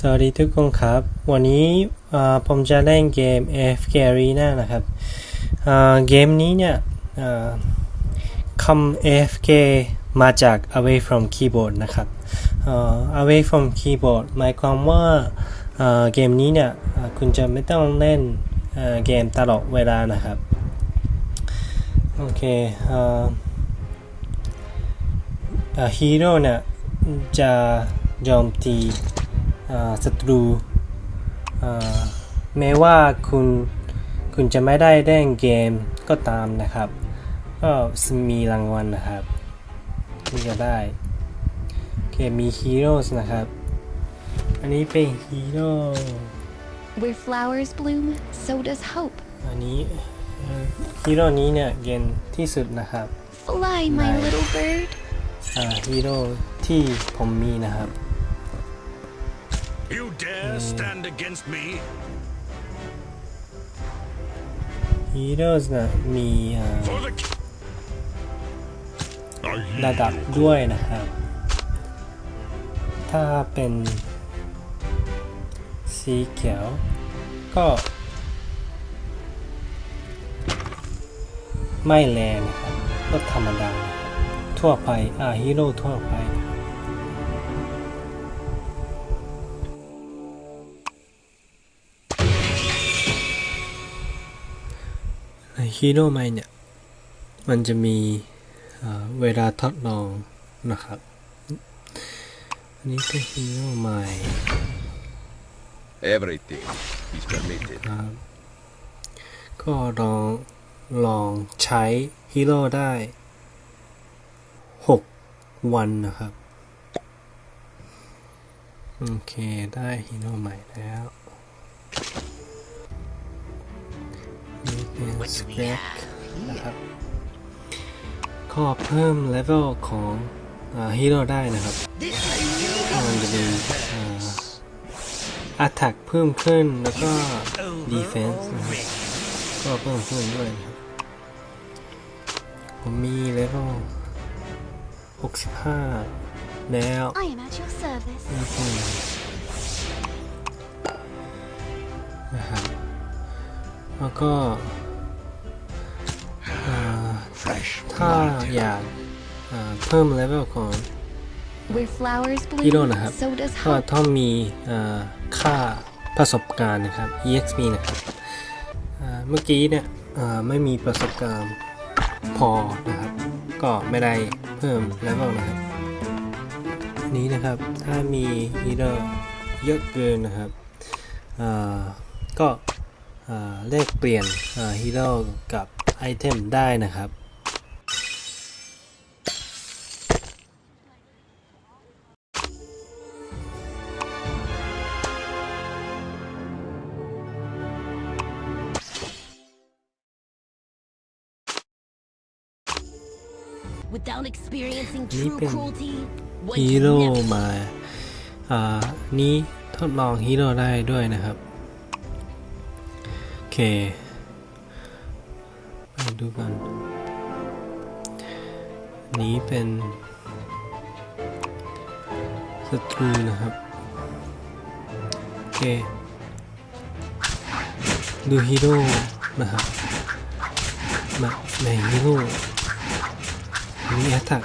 สวัสดีทุกคนครับ วันนี้ผมจะเล่นเกม AFK Arena นะครับเกมนี้เนี่ยคำ AFK มาจาก away from keyboard นะครับ away from keyboard หมายความว่าเกมนี้เนี่ยคุณจะไม่ต้องเล่นเกมตลอดเวลานะครับ โอเคฮีโร่เนี่ยจะโจมตี ศัตรูอ่าแม้ว่าคุณคุณจะไม่ได้เล่นเกมก็ตามนะครับ ก็มีรางวัลนะครับที่จะได้โอเคมีฮีโร่นะครับ อันนี้เป็นฮีโร่ Where flowers bloom, so does hope. อันนี้เอ่อฮีโร่นี้เนี่ยเย็นที่สุดนะครับ Fly, my Nice. little bird. อ่าฮีโร่ที่ผมมีนะครับ You dare stand against me? ฮีโร่นะมีอ่า For the ki- I hear ระดับ you. ด้วยนะครับ ถ้าเป็นสีเขียวก็ไม่แรงนะครับก็ธรรมดานะครับทั่วไปอ่าฮีโร่ทั่วไป ฮีโร่ใหม่เนี่ย มันจะมีเอ่อเวลาทดลองนะครับ อันนี้เป็นฮีโร่ใหม่ Everything is permitted. ครับก็ลองลองใช้ฮีโร่ได้ 6 วันนะครับ โอเค ได้ฮีโร่ใหม่แล้ว สเปคนะครับก็เพิ่มเลเวลของฮีโร่ได้นะครับมันจะมีอัตแทกเพิ่มขึ้นแล้วก็ defense นะครับก็เพิ่มขึ้นด้วยนะครับผมมีเลเวล65 แล้ว I am at your service. นี่คือนะครับแล้วก็อ่า Fresh ถ้าอยากอ่าเพิ่มเลเวลของ Where flowers ฮีโร่ bloom, นะครับ so does ก็ hope. ต้องมีอ่าค่าประสบการณ์นะครับ EXP นะครับอ่าเมื่อกี้เนี่ยอ่าไม่มีประสบการณ์พอนะครับ ก็ไม่ได้เพิ่มเลเวลนะครับอันนี้นะครับถ้ามีฮีโร่เยอะเกินนะครับอ่าก็อ่าแลกเปลี่ยนอ่าฮีโร่กับไอเทมได้นะครับ Without experiencing Ni true pen- cruelty, one ฮี can โร่ never มาอ่านี้ทดลองฮีโร่ได้ด้วยนะครับ โอเคไปดูกันนี้เป็นศัตรูนะครับ โอเค ดูฮีโร่นะครับมาในฮีโร่ มีแอตแทก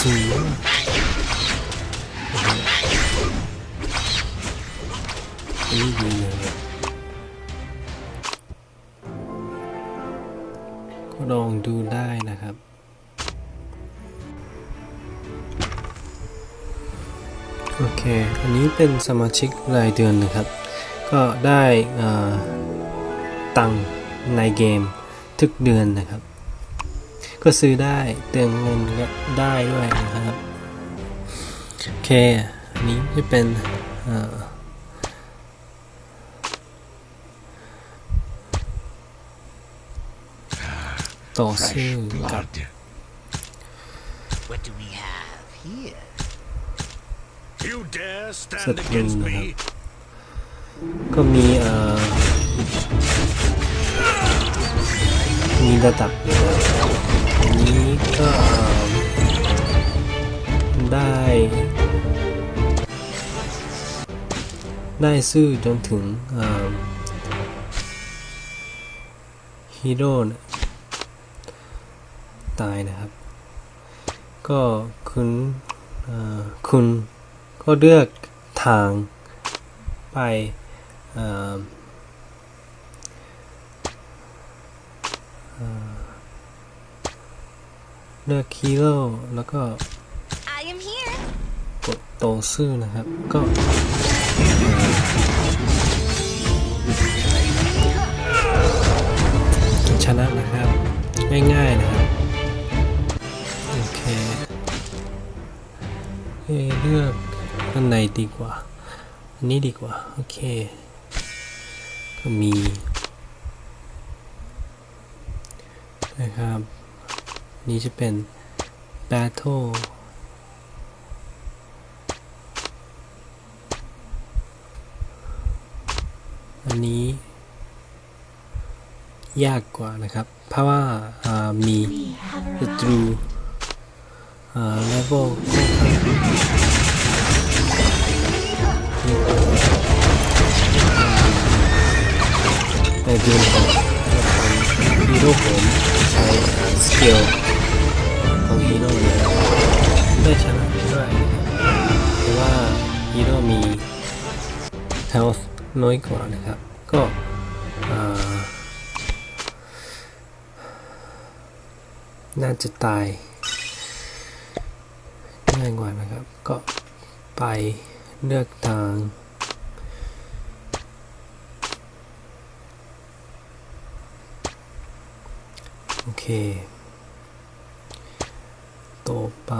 สูงมากอันนี้ดีเลยก็ลองดูได้นะครับโอเค อันนี้เป็นสมาชิกรายเดือนนะครับ ก็ได้ตังในเกมทุกเดือนนะครับ ก็ซื้อได้เติมเงินได้ด้วยนะครับ โอเค อันนี้จะเป็นต่อสู้กับ What do we have here? You dare stand against me? ก็มีเอ่อมีระดับ นี้ก็ได้ ได้ซื่อจนถึงฮีโร่นะตายนะครับ ก็คุณคุณก็เลือกทางไปเอ่อเอ่อ เลือกฮีโร่แล้วก็ I am here. กดโตซื่อนะครับ ก็ชนะนะครับ ง่ายๆนะครับ โอเคเอ้เลือกอันไหนดีกว่า อันนี้ดีกว่า โอเค ก็มีนะครับ นี่จะเป็น Battle อันนี้ ยากกว่านะครับ เพราะว่าามีศัตรูอ่าเลเวลแต่ดูนะครับฮีโร่ผมใช้สกิล ของฮีโร่เนี่ยได้ชนะด้วยเพราะว่าฮีโร่มี health น้อยกว่านะครับ ก็น่าจะตายง่ายกว่านะครับ ก็ไปเลือกทางโอเค ต่อไป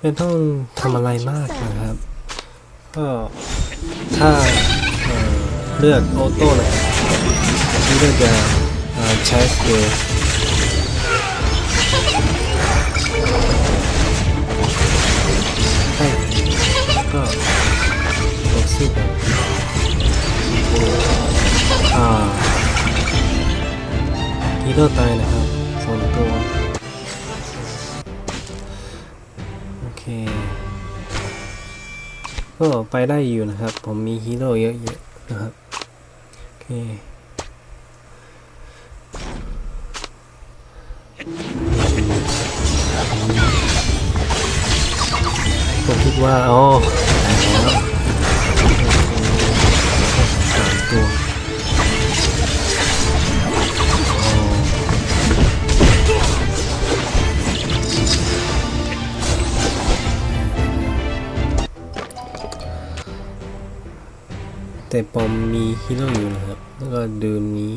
ไม่ต้องทำอะไรมากนะครับ ก็ถ้าเเลือกออโต้เลยที่เราจะใช้สกิล ก็ไปได้อยู่นะครับ ผมมีฮีโร่เยอะๆนะครับ โอเคผมคิดว่าอ๋อ ต่ปอมมีฮีโร่อยู่นะครับ แล้วก็เดินนี้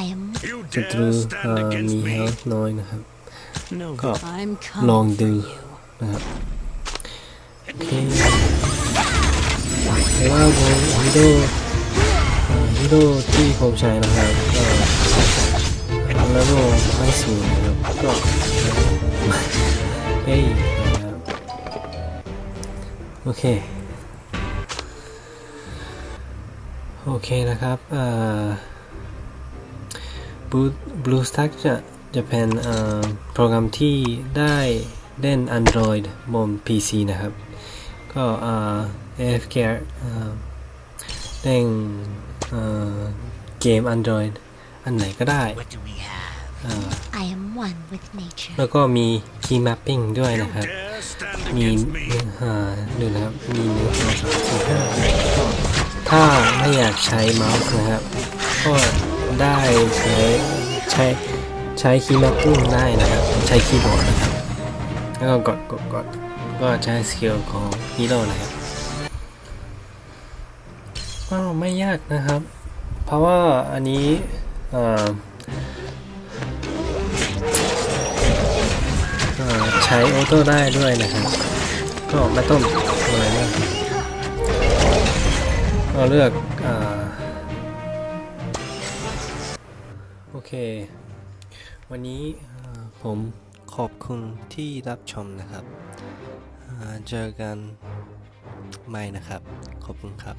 I am. You ศัตรู dare เอ่ stand อ against มีเฮ me? ลท์น้อยนะครับ No, ก็ I'm ลอง coming ดึ for ง you. นะครับโอเคแต่ว่าผมฮีโร่เอ่อฮีโร่ที่ผมใช้นะครับก็แล้วก็ไม่สูงนะครับก็เฮ้ยนะครับ โอเค โอเคนะครับอ่า Blue BlueStack จะจะเป็นโปรแกรมที่ได้เล่น Android บน PC นะครับ ก็ AFK อ่าเล่นเอ่อเกม Android อันไหนก็ได้ What do we have? อ่า I am one with nature. แล้วก็มี Key Mapping ด้วย You นะครับ dare stand มี against me? อ่าดูนะครับ มีหนึ่งสองสามสี่ห้าก็ถ้าไม่อยากใช้เมาส์นะครับ ก็ได้ใช้ใช้ใช้คีย์แมปปิ้งได้นะครับ ใช้คีย์บอร์ดนะครับ แล้วก็กดกดกดก็ใช้สกิลของฮีโร่นะครับก็ไม่ยากนะครับ เพราะว่าอันนี้เอ่อ ช้ออโต้ได้ด้วยนะครับ ก็ไม่ต้องอะไรมากก็เลือกอ่าโอเค วันนี้ผมขอบคุณที่รับชมนะครับ เจอกันใหม่นะครับ ขอบคุณครับ